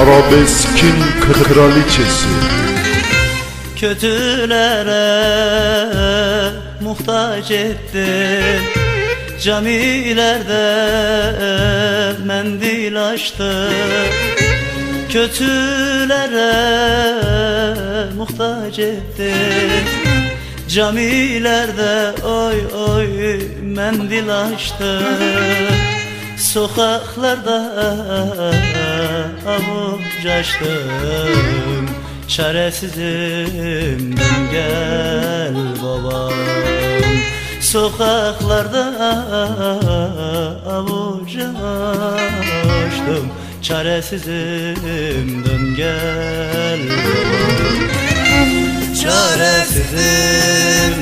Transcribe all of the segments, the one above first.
Arabeskin kraliçesi. Kötülere muhtaç ettin. Camilerde mendil açtı Kötülere muhtaç ettin. Camilerde oy oy mendil açtı Sokaklarda avuç açtım Çaresizim dön gel babam. Sokaklarda avuç açtım Çaresizim dön gel babam. Çaresizim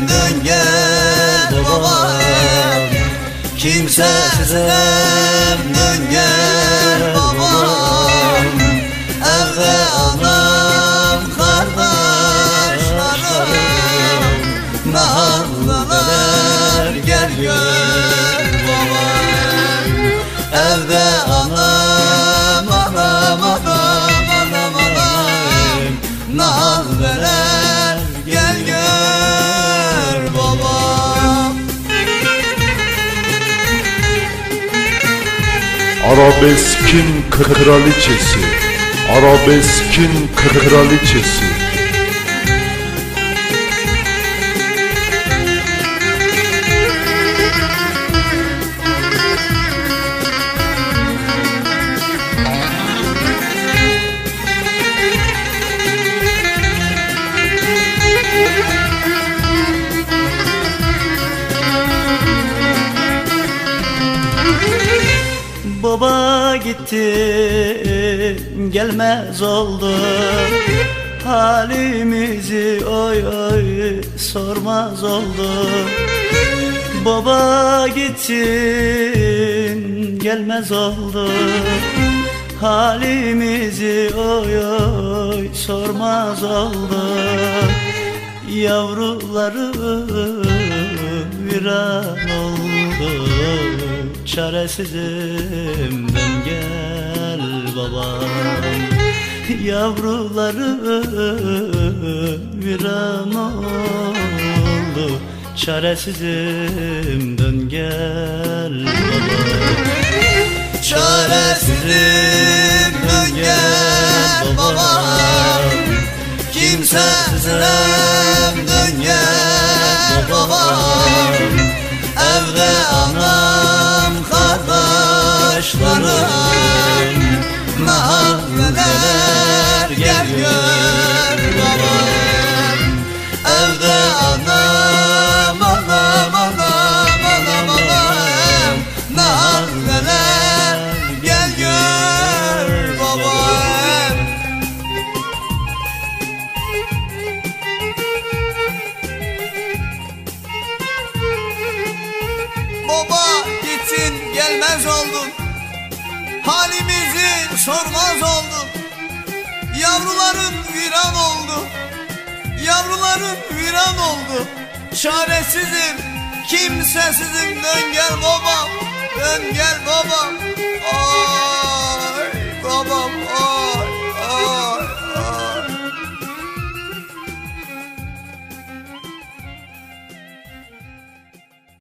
dön gel babam Kimsesizim dön gel babam. Evde anam kardeşlerim Mahalleler gel gör babam. Evde anam anam anam anam anam. Mahalleler Arabeskin kraliçesi. Arabeskin kraliçesi gitti gelmez oldu. Halimizi oy oy sormaz oldu. Baba gittin gelmez oldu. Halimizi oy oy sormaz oldu. Yavrularım viran oldu Çaresizim. Ben gel babam. Yavrularım viran oldu. Çaresizim. Dön gel babam. Çaresizim. Dön gel babam. Kimsesizim kardeşlerim Mahalleler gel gör babam Evde anam Baba gittin gelmez oldun Halimizi sormaz oldu. Yavrularım viran oldu. Yavrularım viran oldu. Çaresizim kimsesizim. Dön gel babam Dön gel babam Ay babam ay.